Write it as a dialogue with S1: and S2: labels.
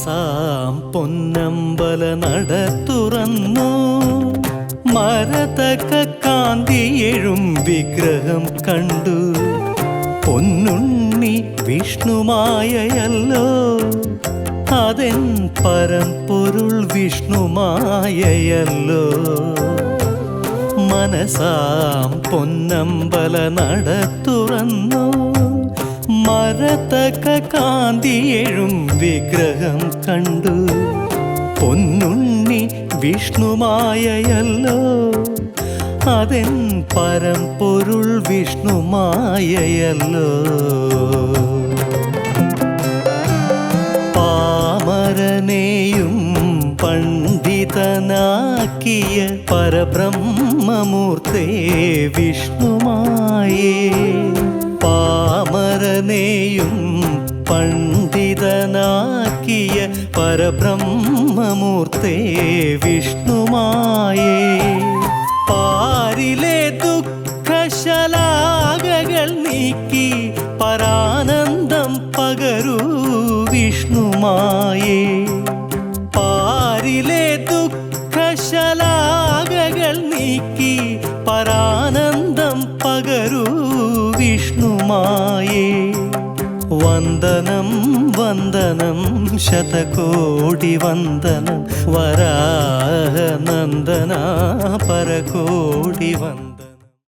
S1: മനസാം പൊന്നമ്പല നട തുറന്നു മരതക കാന്തിയെഴും വിഗ്രഹം കണ്ടു. പൊന്നുണ്ണി വിഷ്ണുമായയല്ലോ. അതെൻ പരമ്പൊരുൾ വിഷ്ണുമായയല്ലോ. മനസാം പൊന്നമ്പല നട തുറന്നു മരതക കാന്തിയെഴും വിഗ്രഹം കണ്ടു. പൊന്നുണ്ണി വിഷ്ണുമായയല്ലോ. അതെൻ പരമ്പൊരുൾ വിഷ്ണുമായയല്ലോ. പാമരനെയും പണ്ഡിതനാക്കിയ പരബ്രഹ്മമൂർത്തേ വിഷ്ണുമായേ. പാമരനെയും പണ്ഡിതനാക്കിയ പരബ്രഹ്മമൂർത്തേ വിഷ്ണുമായേ. പാരിലെ ദുഃഖശലാകകൾ നീക്കി പരാനന്ദം പകരൂ വിഷ്ണുമായേ. പാരിലെ ദുഃഖശലാകകൾ നീക്കി പരാനന്ദം പകരൂ വിഷ്ണുമായേ. വന്ദനം വന്ദനം ശതകോടി വന്ദനം വരാഹനന്ദന പരകോടി വന്ദനം.